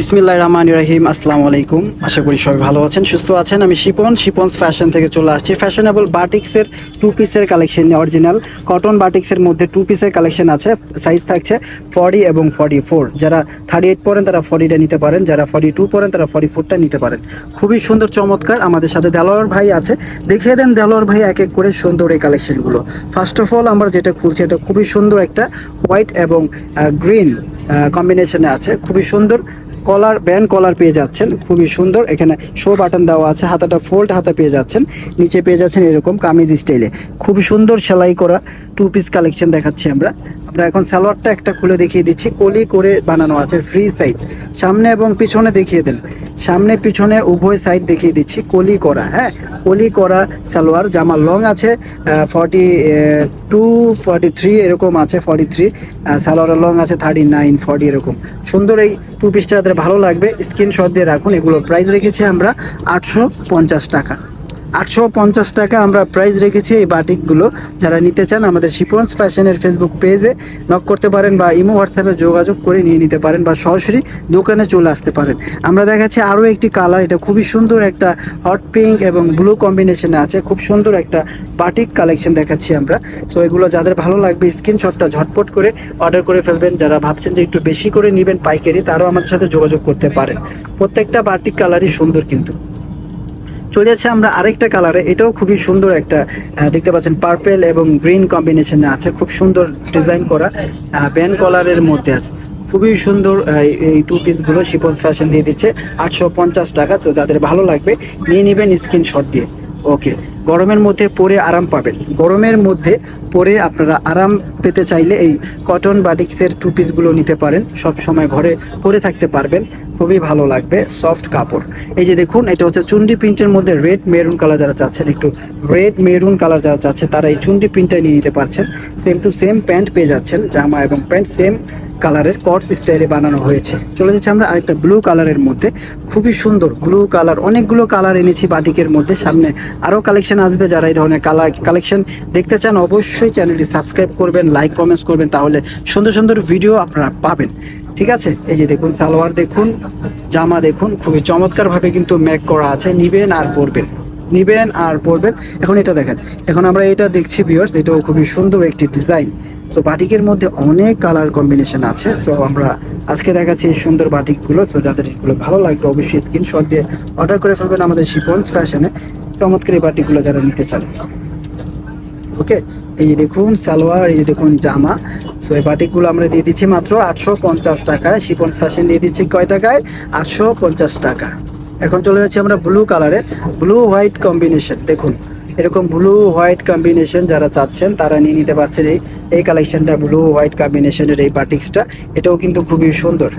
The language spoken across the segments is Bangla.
বিসমিল্লাহ রহমান রাহিম, আসসালামু আলাইকুম। আশা করি সবাই ভালো আছেন, সুস্থ আছেন। আমি শিপন, শিপনস ফ্যাশন থেকে চলে আসছি। ফ্যাশনেবল বাটিক্সের টু পিসের কালেকশন অরিজিনাল কটন বাটিক্সের মধ্যে টু পিসের কালেকশন আছে সাইজ থাকছে ফর্টি এবং ফর্টি ফোর যারা থার্টি এইট পড়েন তারা ফর্টিটা নিতে পারেন। যারা ফর্টি টু পড়েন তারা ফর্টি ফোরটা নিতে পারেন। খুবই সুন্দর, চমৎকার। আমাদের সাথে দেলোয়ার ভাই আছে। দেখিয়ে দেন দেলোয়ার ভাই এক এক করে সুন্দর এই কালেকশনগুলো ফার্স্ট অফ অল আমরা যেটা খুলছি, এটা খুবই সুন্দর একটা হোয়াইট এবং গ্রিন কম্বিনেশনে আছে। খুবই সুন্দর। কলার ব্যান্ড কলার পেয়ে যাচ্ছেন। খুবই সুন্দর। এখানে শো বাটন দেওয়া আছে। হাতাটা ফোল্ড হাতা পেয়ে যাচ্ছেন। নিচে পেয়ে যাচ্ছেন এরকম কামিজ স্টাইলে খুব সুন্দর সেলাই করা টু পিস কালেকশন দেখাচ্ছি আমরা। আমরা এখন সালোয়ারটা একটা খুলে দেখিয়ে দিচ্ছি। কলি করে বানানো আছে ফ্রি সাইজ সামনে এবং পিছনে দেখিয়ে দেন। সামনে, পিছনে, উভয় সাইড দেখিয়ে দিচ্ছি। কলি করা হ্যাঁ? কলি করা সালোয়ার, জামা লং আছে ফর্টি টু ফর্টি থ্রি এরকম আছে ফর্টি থ্রি সালোয়ারের লং আছে থার্টি নাইন ফর্টি এরকম। সুন্দর এই টু পিসটা ভালো লাগবে স্ক্রিনশট দিয়ে রাখুন, এগুলো প্রাইস রেখেছি আমরা আটশো পঞ্চাশ টাকা। আটশো পঞ্চাশ টাকা আমরা প্রাইস রেখেছি এই বাটিকগুলো। যারা নিতে চান আমাদের শিপন্স ফ্যাশনের ফেসবুক পেজে নক করতে পারেন বা ইমো হোয়াটসঅ্যাপে যোগাযোগ করে নিয়ে নিতে পারেন বা সরাসরি দোকানে চলে আসতে পারেন। আমরা দেখাচ্ছি আরও একটি কালার এটা খুবই সুন্দর একটা হট পিঙ্ক এবং ব্লু কম্বিনেশনে আছে। খুব সুন্দর একটা বাটিক কালেকশন দেখাচ্ছি আমরা। সো এগুলো যাদের ভালো লাগবে স্ক্রিনশটটা ঝটপট করে অর্ডার করে ফেলবেন। যারা ভাবছেন যে একটু বেশি করে নেবেন পাইকারি, তারাও আমাদের সাথে যোগাযোগ করতে পারেন। প্রত্যেকটা বাটিক কালারই সুন্দর কিন্তু। চলে যাচ্ছে আমরা আরেকটা কালারে এটাও খুবই সুন্দর একটা দেখতে পাচ্ছেন পার্পেল এবং গ্রিন কম্বিনেশনে আছে। খুব সুন্দর ডিজাইন করা ব্যান কলারের মধ্যে আছে। খুবই সুন্দর এই টু পিসগুলো শিপন ফ্যাশন দিয়ে দিচ্ছে। আটশো পঞ্চাশ টাকা তো যাদের ভালো লাগবে, নিয়ে নেবেন স্ক্রিনশট দিয়ে। ওকে গরমের মধ্যে পরে আরাম পাবেন। গরমের মধ্যে পরে আপনারা আরাম পেতে চাইলে এই কটন বাটিক্সের টু পিসগুলো নিতে পারেন। সব সময় ঘরে পরে থাকতে পারবেন। খুবই ভালো লাগবে সফট কাপড়। এই যে দেখুন, এটা হচ্ছে চুন্ডি প্রিন্টের মধ্যে রেড মেরুন কালার যারা চাচ্ছেন, একটু রেড মেরুন কালার যারা চাচ্ছে তারা এই চুন্ডি প্রিন্টটা নিয়ে নিতে পারছেন। সেম টু সেম প্যান্ট পেয়ে যাচ্ছেন, জামা এবং প্যান্ট সেম কালারের কটস স্টাইলে বানানো হয়েছে। চলে যাচ্ছে আমরা আরেকটা ব্লু কালারের মধ্যে। খুবই সুন্দর ব্লু কালার অনেকগুলো কালার এনেছি বাটিকের মধ্যে। সামনে আরও কালেকশন আসবে, যারা এই ধরনের কালেকশন দেখতে চান, অবশ্যই চ্যানেলটি সাবস্ক্রাইব করবেন লাইক কমেন্টস করবেন, তাহলে সুন্দর সুন্দর ভিডিও আপনারা পাবেন। ঠিক আছে? এই যে দেখুন, সালোয়ার দেখুন, জামা দেখুন, খুবই চমৎকারভাবে কিন্তু ম্যাক করা আছে। নিবেন আর পরবেন। নিবেন আর পরবেন। এখন এটা দেখেন, এখন আমরা এটা দেখছি ভিউয়ার্স এটাও খুবই সুন্দর একটি ডিজাইন সো বাটিকের মধ্যে অনেক কালার কম্বিনেশন আছে। সো আমরা আজকে দেখাচ্ছি এই সুন্দর বাটিকগুলো। তো যাদের এগুলো ভালো লাগবে, অবশ্যই স্ক্রিনশট দিয়ে অর্ডার করে ফেলবেন আমাদের শিপন্স ফ্যাশনে চমৎকার এই বাটিকগুলো যারা নিতে চান। ওকে এই দেখুন, সালোয়ার, এই দেখুন, জামা। সো এই বাটিকগুলো আমরা দিয়ে দিচ্ছি মাত্র আটশো পঞ্চাশ টাকায়। শিপন ফ্যাশন দিয়ে দিচ্ছি কয় টাকায়? আটশো পঞ্চাশ টাকা। এখন চলে যাচ্ছি আমরা ব্লু কালারে ব্লু হোয়াইট কম্বিনেশন দেখুন। এরকম ব্লু হোয়াইট কম্বিনেশন যারা চাচ্ছেন, তারা নিয়ে নিতে পারছেন এই এই কালেকশনটা ব্লু হোয়াইট কম্বিনেশনের এই বাটিক্সটা এটাও কিন্তু খুবই সুন্দর।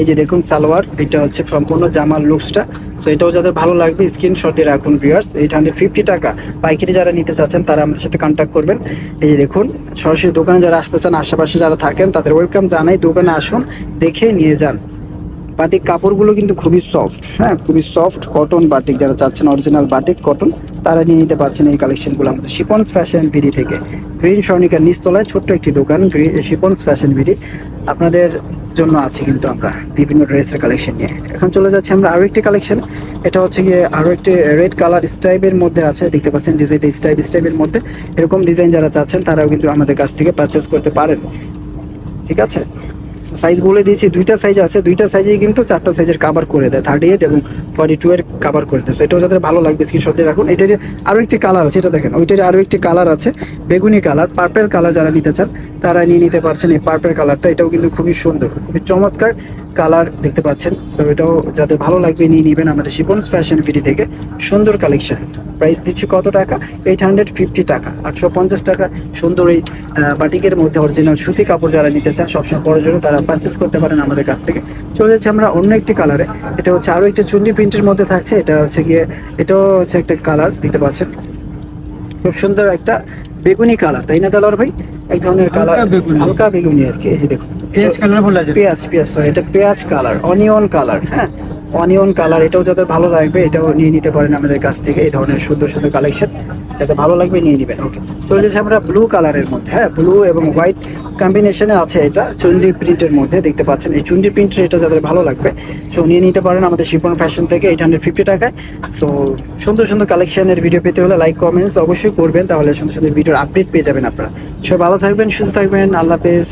এই যে দেখুন সালোয়ার, এটা হচ্ছে সম্পূর্ণ জামার লুকসটা তো এটাও যাদের ভালো লাগবে স্ক্রিনশট দিয়ে রাখুন ভিউয়ার্স এইট হান্ড্রেড ফিফটি টাকা পাইকারি যারা নিতে চাচ্ছেন, তারা আমাদের সাথে কন্ট্যাক্ট করবেন। এই যে দেখুন, সরাসরি দোকানে যারা আসতে চান, আশেপাশে যারা থাকেন, তাদের ওয়েলকাম জানাই। দোকানে আসুন, দেখে নিয়ে যান। বাটিক কাপড়গুলো কিন্তু খুবই সফট হ্যাঁ? খুবই সফট কটন বাটিক যারা চাচ্ছেন অরিজিনাল বাটিক কটন তারা নিয়ে নিতে পারছেন এই কালেকশনগুলো আমাদের শিপন্স ফ্যাশন বিডি থেকে। গ্রিন স্বর্ণিকার নিচতলায় ছোট্ট একটি দোকান শিপন্স ফ্যাশন বিডি। আপনাদের জন্য আছে কিন্তু আমরা বিভিন্ন ড্রেসের কালেকশন নিয়ে। এখন চলে যাচ্ছি আমরা আরও একটি কালেকশন এটা হচ্ছে গিয়ে আরও একটি রেড কালার স্টাইপের মধ্যে আছে, দেখতে পাচ্ছেন ডিজাইনটা স্টাইপ স্টাইপের মধ্যে। এরকম ডিজাইন যারা চাচ্ছেন, তারাও কিন্তু আমাদের কাছ থেকে পারচেস করতে পারেন। ঠিক আছে? সাইজ বলে দিয়েছি, দুইটা সাইজ আছে, দুইটা সাইজেই কিন্তু চারটা সাইজের কাভার করে দেয় থার্টি এইট এবং ফর্টি টু এর কাভার করে দেয়। এটাও যাদের ভালো লাগবে স্ক্রিনশট দিয়ে রাখুন। এটার আরও একটি কালার আছে, এটা দেখেন, ওইটার আরও একটি কালার আছে, বেগুনি কালার পার্পেল কালার যারা নিতে চান, তারা নিয়ে নিতে পারছেন এই পার্পেল কালারটা এটাও কিন্তু খুবই সুন্দর, খুবই চমৎকার। কালার দেখতে পাচ্ছেন। তো এটাও যাদের ভালো লাগবে, নিয়ে নেবেন আমাদের শিপন্স ফ্যাশন ফিটি থেকে। সুন্দর কালেকশন। প্রাইস দিচ্ছি কত টাকা? এইট হান্ড্রেড ফিফটি টাকা। আটশো পঞ্চাশ টাকা। সুন্দর এই বাটিকের মধ্যে অরিজিনাল সুতি কাপড় যারা নিতে চান, সবসময় পরার জন্য তারা পারচেস করতে পারেন আমাদের কাছ থেকে। চলে যাচ্ছে আমরা অন্য একটি কালারে। এটা হচ্ছে আরও একটি চুন্ডি প্রিন্টের মধ্যে থাকছে। এটা হচ্ছে গিয়ে, এটাও হচ্ছে একটা কালার দিতে পাচ্ছেন। খুব সুন্দর একটা বেগুনি কালার তাই না দালার ভাই? এক ধরনের কালার হালকা বেগুনি। আর কি এই যে দেখুন। পেঁয়াজ কালার বলা যায় পেঁয়াজ পেঁয়াজ সরি এটা পেঁয়াজ কালার অনিয়ন কালার হ্যাঁ? অনিয়ন কালার এটাও যাদের ভালো লাগবে এটাও নিয়ে নিতে পারেন আমাদের কাছ থেকে এই ধরনের সুন্দর সুন্দর কালেকশন যাতে ভালো লাগবে নিয়ে নেবেন। ওকে চলে যাচ্ছে আমরা ব্লু কালারের মধ্যে। হ্যাঁ ব্লু এবং হোয়াইট কম্বিনেশনে আছে এটা, চুন্ডি প্রিন্টের মধ্যে দেখতে পাচ্ছেন। এই চুন্ডি প্রিন্টের এটা যাদের ভালো লাগবে সো নিয়ে নিতে পারেন আমাদের শিপন ফ্যাশন থেকে এইট হান্ড্রেড ফিফটি টাকায়। সো সুন্দর সুন্দর কালেকশনের ভিডিও পেতে হলে লাইক কমেন্টস অবশ্যই করবেন, তাহলে সুন্দর সুন্দর ভিডিওর আপডেট পেয়ে যাবেন আপনারা। সবাই ভালো থাকবেন, সুস্থ থাকবেন, আল্লাহ হাফেজ।